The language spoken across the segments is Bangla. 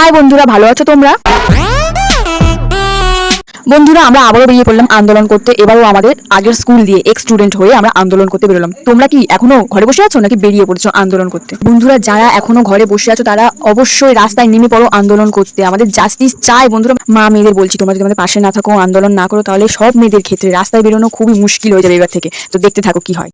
হাই বন্ধুরা, ভালো আছো তোমরা? বন্ধুরা, আমরা আবারও বেরিয়ে পড়লাম আন্দোলন করতে। এবারও আমাদের আগের স্কুল দিয়ে এক স্টুডেন্ট হয়ে আমরা আন্দোলন করতে বেরোলাম। তোমরা কি এখনও ঘরে বসে আছো নাকি বেরিয়ে পড়ছো আন্দোলন করতে? বন্ধুরা, যারা এখনও ঘরে বসে আছো, তারা অবশ্যই রাস্তায় নেমে পড়ো আন্দোলন করতে। আমাদের জাস্টিস চাই, বন্ধুরা। মা, মেয়েদের বলছি, তোমরা যদি আমাদের পাশে না থাকো, আন্দোলন না করো, তাহলে সব মেয়েদের ক্ষেত্রে রাস্তায় বেরোনো খুবই মুশকিল হয়ে যাবে এবার থেকে। তো দেখতে থাকো কি হয়।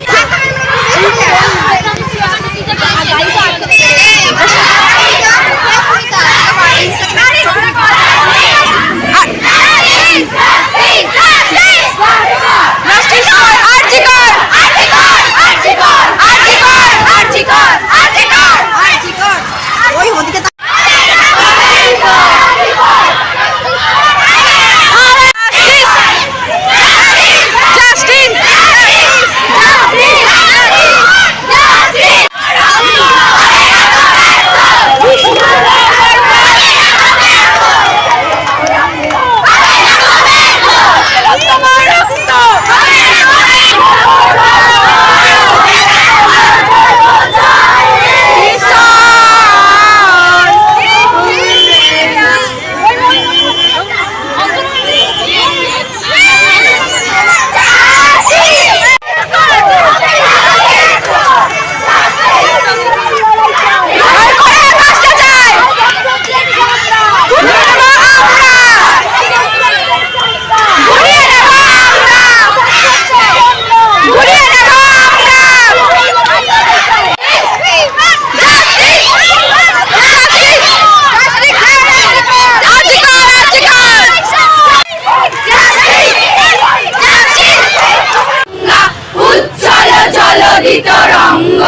রঙ্গ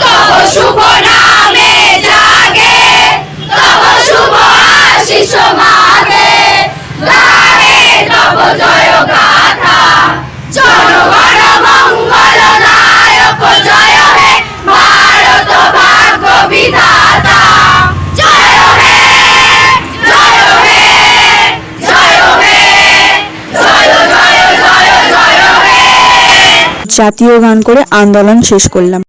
তব শুভ নামে জাতীয় গান করে আন্দোলন শেষ করলাম।